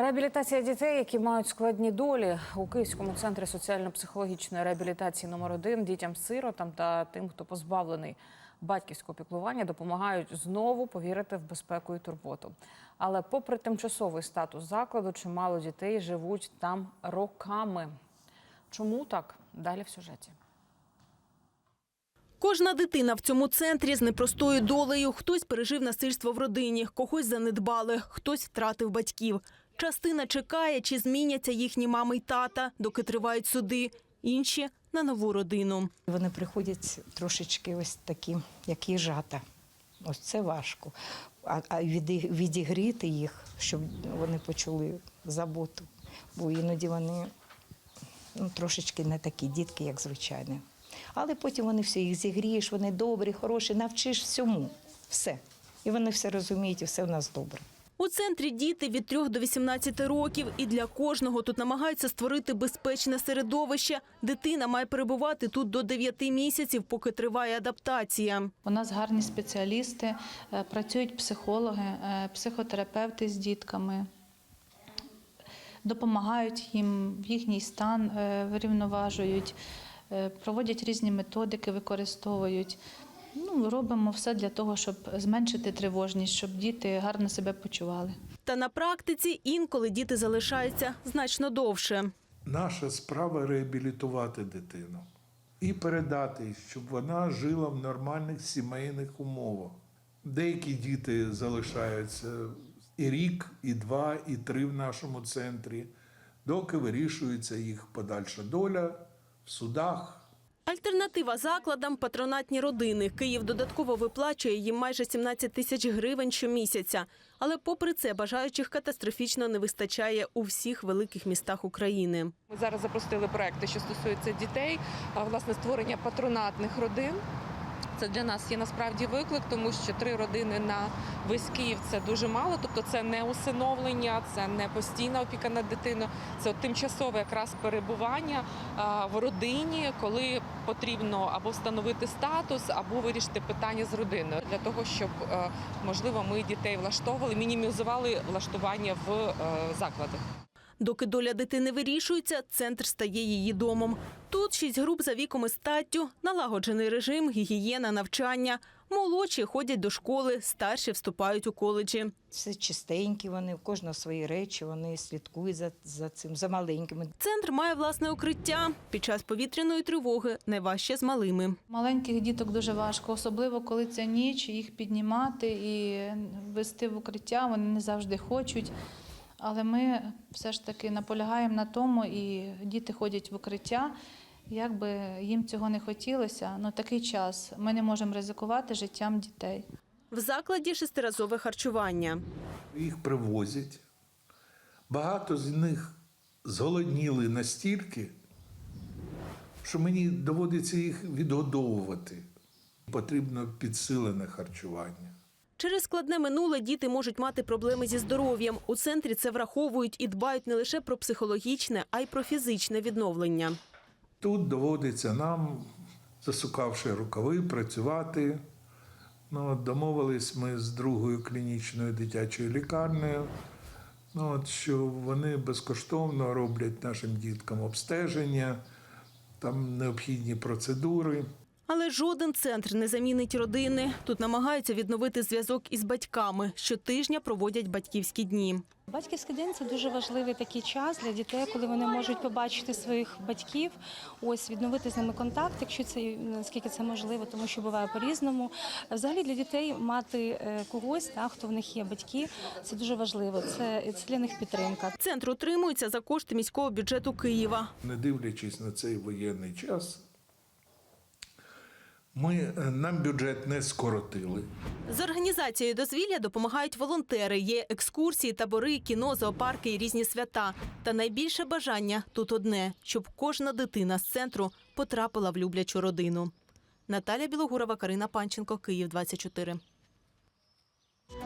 Реабілітація дітей, які мають складні долі у Київському центрі соціально-психологічної реабілітації номер 1 дітям-сиротам та тим, хто позбавлений батьківського піклування, допомагають знову повірити в безпеку і турботу. Але, попри тимчасовий статус закладу, чимало дітей живуть там роками. Чому так? Далі в сюжеті. Кожна дитина в цьому центрі з непростою долею. Хтось пережив насильство в родині, когось занедбали, хтось втратив батьків. Частина чекає, чи зміняться їхні мами й тата, доки тривають суди. Інші на нову родину. Вони приходять трошечки ось такі, як їжата. Ось це важко. А, відігріти їх, щоб вони почули заботу. Бо іноді вони ну, трошечки не такі дітки, як звичайні. Але потім вони все їх зігрієш, вони добрі, хороші, навчиш всьому. Все. І вони все розуміють, і все в нас добре. У центрі діти від 3 до 18 років, і для кожного тут намагаються створити безпечне середовище. Дитина має перебувати тут до 9 місяців, поки триває адаптація. У нас гарні спеціалісти, е, працюють психологи, е, психотерапевти з дітками, допомагають їм в їхній стан, е, врівноважують, е, проводять різні методики, використовують. Ну, робимо все для того, щоб зменшити тривожність, щоб діти гарно себе почували. Та на практиці інколи діти залишаються значно довше. Наша справа реабілітувати дитину і передати, щоб вона жила в нормальних сімейних умовах. Деякі діти залишаються і рік, і два, і три в нашому центрі, доки вирішується їх подальша доля в судах. Альтернатива закладам – патронатні родини. Київ додатково виплачує їм майже 17 тисяч гривень щомісяця. Але попри це бажаючих катастрофічно не вистачає у всіх великих містах України. Ми зараз запустили проекти, що стосуються дітей, а власне створення патронатних родин. Це для нас є насправді виклик, тому що три родини на весь Київ це дуже мало. Тобто це не усиновлення, це не постійна опіка над дитиною, це тимчасове якраз перебування в родині, коли потрібно або встановити статус, або вирішити питання з родиною для того, щоб е, можливо ми дітей влаштовували, мінімізували влаштування в е, закладах. Доки доля дитини вирішується, центр стає її домом. Тут шість груп за віком і статтю, налагоджений режим, гігієна, навчання. Молодші ходять до школи, старші вступають у коледжі. Все чистенькі, вони, в кожного свої речі, вони слідкують за, за цим, за маленькими. Центр має власне укриття. Під час повітряної тривоги найважче з малими. Маленьких діток дуже важко, особливо коли це ніч, їх піднімати і вести в укриття. Вони не завжди хочуть. Але ми все ж таки наполягаємо на тому, і діти ходять в укриття. Як би їм цього не хотілося, але такий час ми не можемо ризикувати життям дітей. В закладі шестиразове харчування. Їх привозять. Багато з них зголодніли настільки, що мені доводиться їх відгодовувати. Потрібно підсилене харчування. Через складне минуле діти можуть мати проблеми зі здоров'ям. У центрі це враховують і дбають не лише про психологічне, а й про фізичне відновлення. Тут доводиться нам, засукавши рукави, працювати. Ну, домовились ми з другою клінічною дитячою лікарнею, ну, от, що вони безкоштовно роблять нашим діткам обстеження, там необхідні процедури. Але жоден центр не замінить родини. Тут намагаються відновити зв'язок із батьками. Щотижня проводять батьківські дні. Батьківський день це дуже важливий такий час для дітей, коли вони можуть побачити своїх батьків, ось відновити з ними контакт, якщо це наскільки це можливо, тому що буває по-різному. Взагалі для дітей мати е, когось, так, хто в них є батьки, це дуже важливо. Це, це для них підтримка. Центр утримується за кошти міського бюджету Києва. Не дивлячись на цей воєнний час, ми, е, нам бюджет не скоротили. З організацією дозвілля допомагають волонтери. Є екскурсії, табори, кіно, зоопарки і різні свята. Та найбільше бажання тут одне, щоб кожна дитина з центру потрапила в люблячу родину. Наталя Білогурова, Карина Панченко, Київ 24.